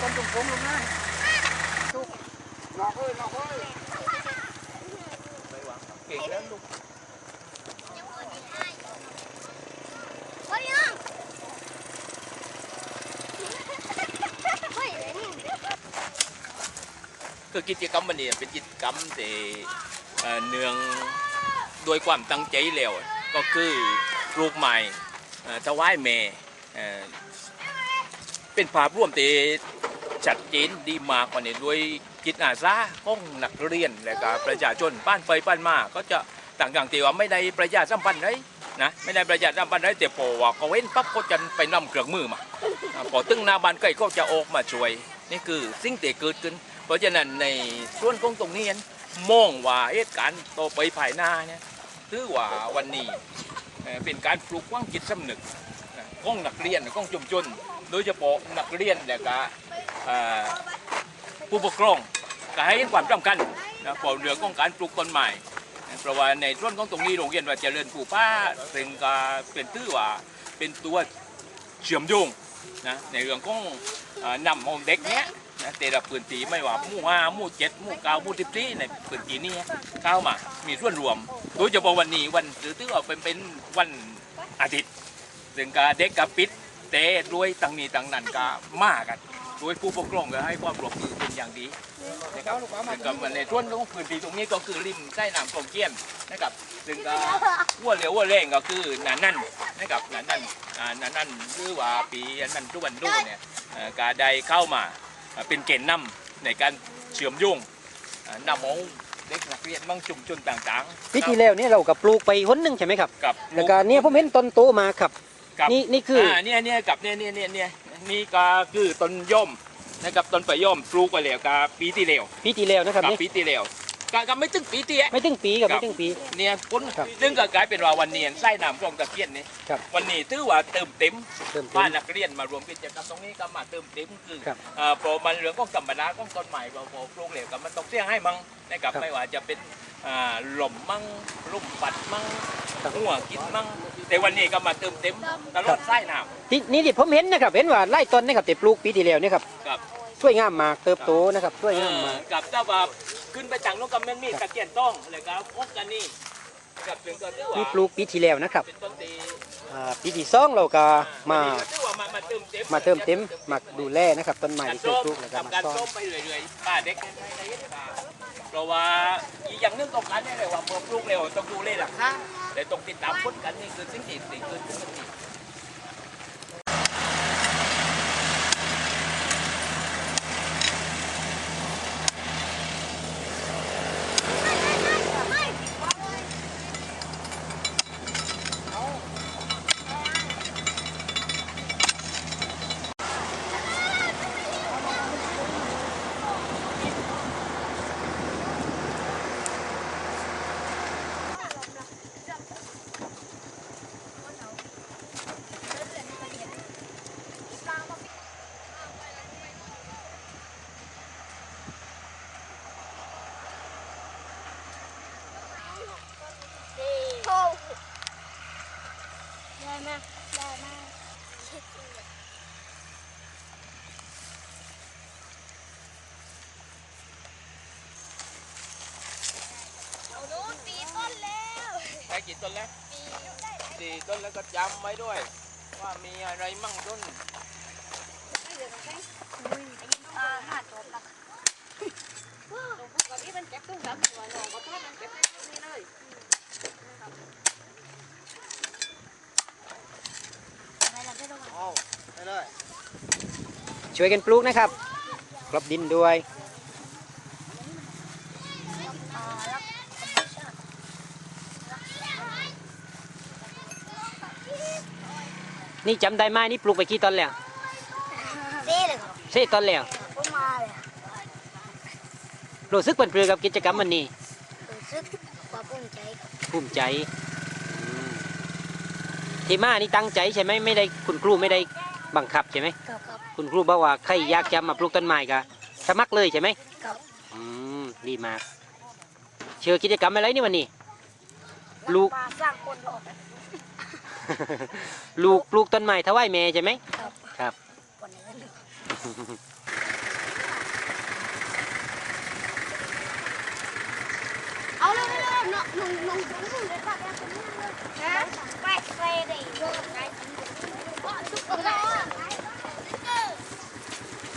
ผมลงมาทุกนอกเลยนอกเลยเก่งแล้วลูกเฮ้ยน้องเฮ้ยนี่คือกิจกรรมวันนี้เป็นกิจกรรมที่เอ่อเนืองด้วยความตั้งใจแล้วก็คือปลูกใหม่เอ่อถวายแม่เอ่อเป็นภาพร่วมที่ ชัดเจนดีมากกว่านี้ด้วยจิตอาสาของนักเรียนและก็ประชาชนบ้านไปบ้านมาก็จะต่างๆที่ว่าไม่ได้ประหยัดสัมพันธ์เลยนะไม่ได้ประหยัดสัมพันธ์เลยแต่พอว่าเขาเว้นปั๊บเขาจะไปนำเครื่องมือมาพอตึ้งนาบานใกล้ก็จะออกมาช่วย นี่คือสิ่งที่เกิดขึ้น เพราะฉะนั้นในส่วนของตรงนี้นมองว่าเหตุการณ์ต่อไปภายหน้าเนี่ยถือว่าวันนี้เป็นการปลูกฝังจิตสำนึกนะของนักเรียนของชุมชนโดยเฉพาะนักเรียนและก็เอ่อ ผู้ปกครองก็ให้ความสำคัญนะพอเรื่องของการปลูกต้นไม้นะเพราะว่าในส่วนของตรงนี้โรงเรียนว่าเจริญปลูกป่าซึ่งก็เป็นถือว่าเป็นตัวเชื่อมโยงนะในเรื่องของอนำของเด็กเนี้ยนะแต่ละพื้นที่ไม่ว่าหมู่ห้าหมู่เจ็ดหมู่เก้าหมู่สิบสี่ในพื้นที่นี้เข้ามามีส่วนรวมโดยเฉพาะวันนี้วันถือถือว่าเป็นเป็นวันอาทิตย์ ซึ่งกาเด็กกับปิดแต่ด้วยตั้งนี้ตั้งนั้นก็มากัน โดยผู้ปกครองก็ให้ความร่วมมือเป็นอย่างดีนะครับซึ่งก็ในส่วนของพื้นที่ตรงนี้ก็คือริมใต้น้ำคลองเกี้ยนนะครับ ซึ่งก็วัวเหลียววัวแรงก็คือหนานั่นนะครับหนานั่นอ่าหนานั่นหรือว่าปีนั้นทุกวันดูเนี่ยเอ่อก็ได้เข้ามาอ่าเป็นเกณฑ์นำในการเชื่อมโยงอ่านำเอาเด็กนักเรียนบางชุมชนต่างปีที่แล้วเนี่ยเรากับปลูกไปหนหนึงใช่ไหมครับๆกับแล้วก็เนี่ยผมเห็นต้นโตมาครับกับนี่นี่คือออ่าเนี่ยเนี่ยกับเนี่ยเนี่ยเนี่ยเนี่ยนี่ก็คือต้นย่อมนะครับต้นปะย่อมปลูกไปแล้วกับปีที่แล้วปีที่แล้วนะครับกับนี่ปีที่แล้วก็ก็ไม่ถึงปีที่ไม่ถึงปีกับครับ ไม่ถึงปี เนี่ยพ้นครับซึ่งก็กลายเป็นว่าวันนี้ไส้น้ำคลองตะเคียนนี่ครับ วันนี้ถือว่าเติมเต็ม เติมเต็บ้ามนนักเรียนมารวมกิจกรรมตรงนี้ก็มาเติมเต็มคือครับเอ่อพอมันเรื่องของธรรมดาของต้นใหม่เราพอปลูกเหลวกับมันต้องเสี่ยงให้มั่งนะครับครับไม่ว่าจะเป็นอ่าหล่มมั่งลุ่มปัดมั่งครับ หัวกินมั่ง แต่วันนี้ก็มาเติมเต็มตลอดไส้น้ที่นี่ที่ผมเห็นนะครับเห็นว่าไล่ต้นนะครับแต่ปลูกปีที่แล้วเนี่ยครับำกับสวยงามมากเติบโตนะครับสวยงามมาก กับเจ้าบ่าวขึ้นไปจังนกกับแม่นมีตะเกียนต้องเลยครับพบกันนี่กับเป็นต้นที่ว่านี่ปลูกปีที่แล้วนะครับเป็นต้นตีอ่าปีที่สองเราก็มาวันนี้ก็ถือว่ามามาเติมเต็มมาเติมเต็มมาดูแลนะครับต้นไม้การที่เคส้ยมปลูกแล้วก็ทำมาการซ่อส้มมไปเรื่อยๆป้าเด็กในในในป่าเพราะว่าอีกอย่างหนึงต้องการเนี่ยเลยว่าเมื่อปลูกเร็วต้องดูเลยหลักฐาน แต่ต้องติดตามพ้นกันนี่คือสิ่งที่สิ่งเกิดขึ้นมันดี โชว์ได้มากได้มาก เอานู้นปีต้นแล้ว ได้กี่ ต้นแล้วสี่ต้นแล้วก็จำไว้ด้วย ว่ามีอะไรมั่งต้นช่วยกันปลูกนะครับคลบดินด้วย อ่ารักธรรมชาติ นี่จำได้ไหมนี่ปลูกไปกี่ต้นแล้วเต้เลยครับสี่ต้นแล้วผมมาเลยรู้สึกเป็นเปลือกับกิจกรรมวันนี้รู้สึกว่าภูมิใจครับภูมิใจอืมที่มานี่ตั้งใจใช่ไหมไม่ได้คุณครูไม่ได้บังคับใช่ไหมครับครับคุณครูบอกว่าใครอยากจะมาปลูกต้นไม้ก็สมัครเลยใช่ไหมครับอืมดีมากเชื่อกิจกรรมอะไรนี่วันนี้ลูกมาสร้างคนออก ลูกปลูกต้นไม้ถวายแม่ใช่ไหมครับเอาเลยเลยนุ่มนุ่เลยเป็งเลย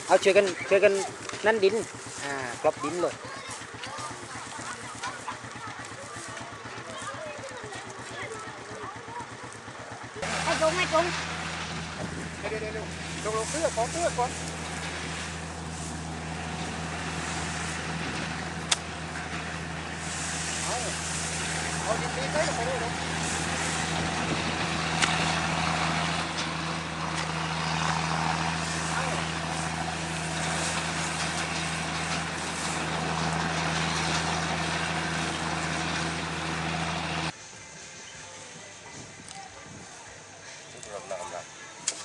เอาช่วยกันช่วยกันนั่นดินอ่ากรอบดินเลย เอาดินดีๆได้หรือไม่ได้หรอก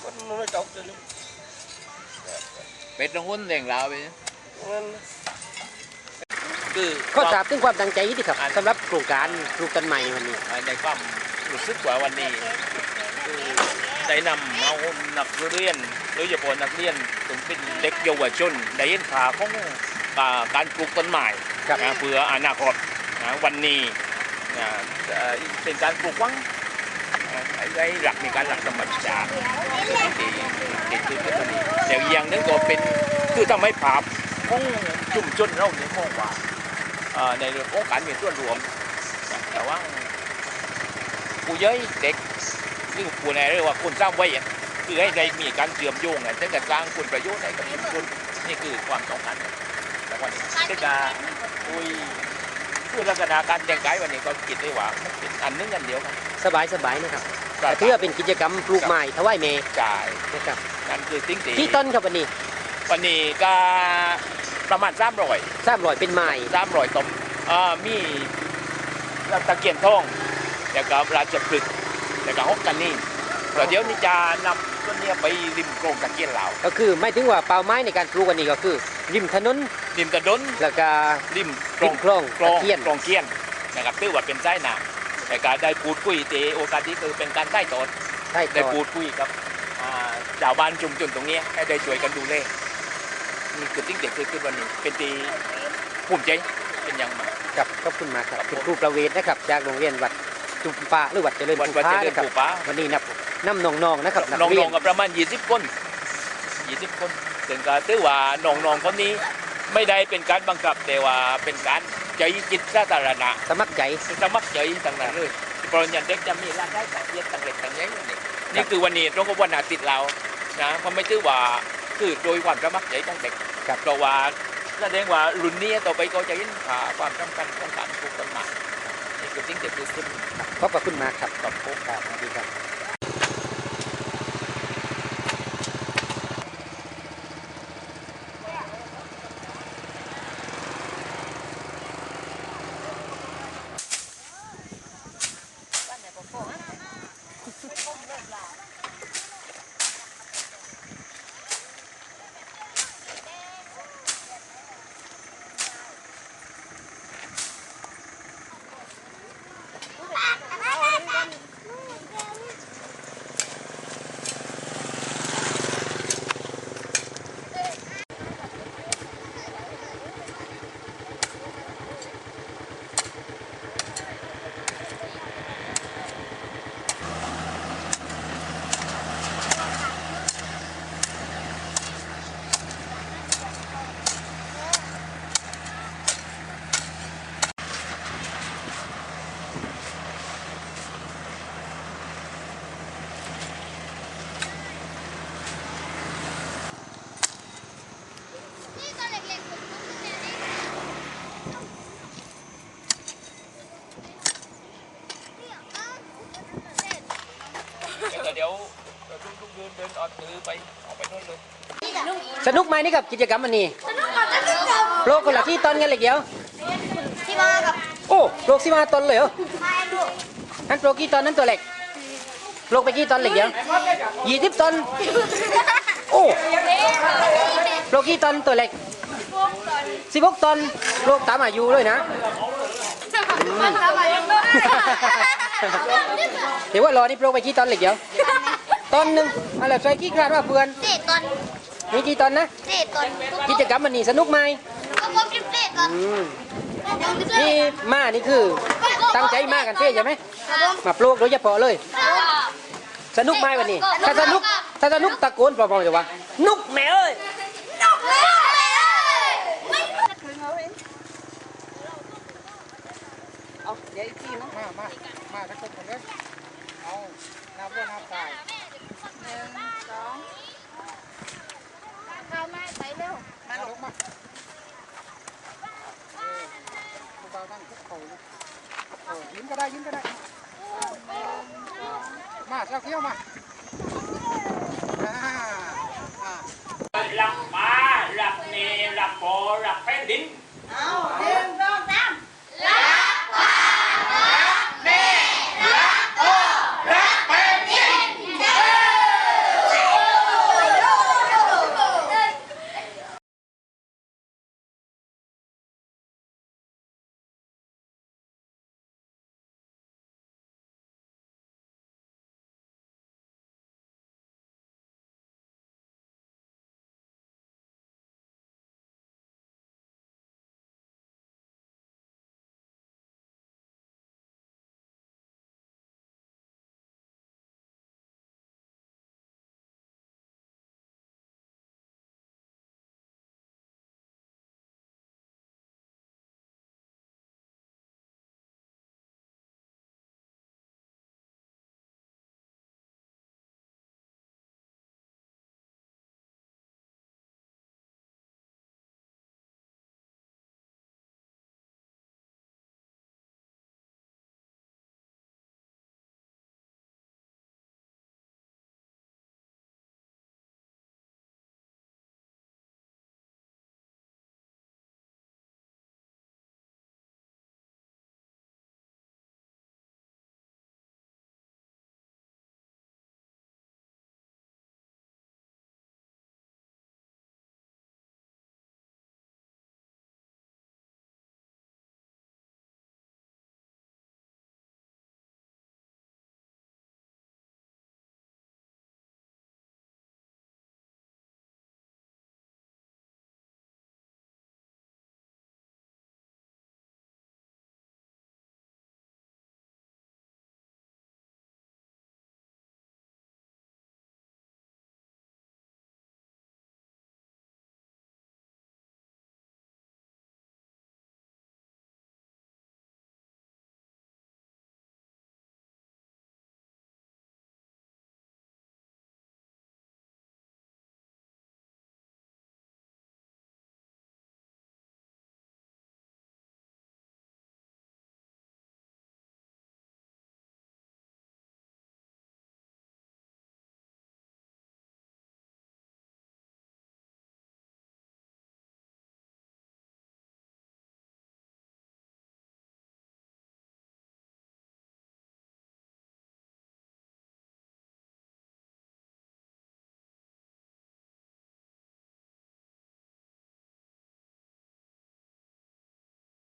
มันไม่จบเลยลูก เป็ ดต้องหุ้นแดงลาวไปนะมันคือก็ทราบถึงความตั้งใจที่ครับสำหรับโครงการปลูกต้นใหม่วันนี้ในความรู้สึกว่าวันนี้คือได้นำเอานักเรียนโดยเฉพาะนักเรียนถึงเป็นเด็กเยาวชนได้เห็นค่าของอ่าการปลูกต้นไม้ครับนะเพื่ออนาคตนะวันนี้นะเอ่อเป็นการปลูกฝังนะไอ้ไอ้หลักในการหลักธรรมชาติที่ที่ที่ที่วันนี้แต่อีกอย่าง หนึงก็เป็นคือทำให้ภาพของชุมชนเราเนี่ยมองว่าเอ่อในเรื่องของการมีส่วนรวมแต่ว่าผู้ใหญ่เด็กหรือผู้ในเรียกว่าคนสร้างไว้คือให้ได้มีการเชื่อมโยงกันตั้งแต่สร้างคุณประโยชน์ให้กับชุมชนนี่คือความต้องการแล้ววันนี้ก็จะอุ้ยคือลักษณะการแต่งกายวันนี้ก็คิดได้ว่าเป็นอันนึงอันเดียวกัน สบายสบายๆนะครับแต่ถือว่าเป็นกิจกรรมปลูกไม้ถวายเมจ่ายนะครับนั่นคือสิ่งที่ที่ต้นครับวันนี้ วันนี้ก็ประมาณสามร้อยสามร้อยเป็นไม้สามร้อยต้นอ่ามีตะเกียนทองแล้วก็ราชพฤกษ์แล้วก็ฮอกกันนี่แต่เดี๋ยวนี้จะนำต้นเนี้ยไปริมโครงตะเกียนลาวก็คือไม่ถึงว่าเป้าไม้ในการปลูกวันนี้ก็คือ ริมถนนริมตะดนแล้วก็ริมริมคลองคลองตะเกียนคลองเกียนนะครับถือว่าเป็นไส้น้ำ แต่ก็ได้พูดคุยเตโอกาสที่คือเป็นการใต้ตนใช่ได้ก่อนพูดคุยกับอ่าชาวบ้านชุมชนตรงนี้ให้ได้ช่วยกันดูแลนี่คือสิ่งที่เกิดขึ้นวันนี้ เป็นตีภูมิใจเป็นอย่างมาก ครับขอบคุณมากครับครับคุณครูประเวศนะครับ จากโรงเรียนวัดจุมฟ้าหรือวัดเจริญวันภูวันฟ้าเจะเดินนะครับปูป้า วันนี้นับน้ำน้องๆนะครับนักน้เรียอนงๆกับประมาณ 20 คน20 คนถึงก็ถือว่าน้องๆคนนี้ไม่ได้เป็นการบังคับแต่ว่าเป็นการ ใจจิตสาธารณะสมัครใจสมัครใจต่างนั้นเลยเพราะอย่างเด็กจะมีรายได้ต่างเยียดต่างเล็กต่างใหญ่นี่นี่คือวันนี้ตรงกับวันอาทิตย์เรานะมันไม่ถือว่าคือโดยความสมัครใจของเด็กครับเพราะว่าแสดงว่ารุ่นนี้ต่อไปก็จะเห็นค่าความสำคัญของการปลูกต้นไม้นี่คือสิ่งที่เกิดขึ้นขอบพระคุณมากครับกับพวกครับสวัสดีครับ แล้วเดี๋ยวทุกๆเดินเดินออกถือไปออกไปโน่นเลย สนุกไหมนี่กับกิจกรรมวันนี้โปรคนละที่ตอนกันเลยเดียวที่มากับโอ้โปรสิมาตอนเลยเหรอใครลูกอันโปรกี่ตอนนั้นตัวเล็กโปรไปกี่ตอนเล็กเดียวยี่สิบตอนโอ้โปรกี่ตอนตัวเล็กสิบหกตอนโปรตามอายุเลยนะมันทำอะไรยังไงเดี๋ยวว่ารอนี่โปรไปกี่ตอนเล็กเดียวตอนหนึ่งอะไรใส่กี่คราดว่าเพื่อนเตะตอน มีกี่ตอนนะเตะตอนกิจกรรมวันนี้สนุกไหมก็พบกินเตะตอนอืมนี่มานี่คือก็ตั้งใจมากกันเฟ้ใช่ไหมมาปลูกโดยเฉพาะเลย สนุกไหมวันนี้ ถ้าสนุกถ้าสนุกตะโกนเปล่าๆจะว่านุกแม่เอ้ยเอาเดี๋ยวอีกทีนะมามามาทั้งคนหมดเลยเอาน้ำวัวน้ำตาย หนึ่งสองข้าว ไปเร็ว มาลงมาเออพวกเรานั่งคุกเข่าเลยยิ้มก็ได้ยิ้มก็ได้ มาเจ้าเกี้ยวมา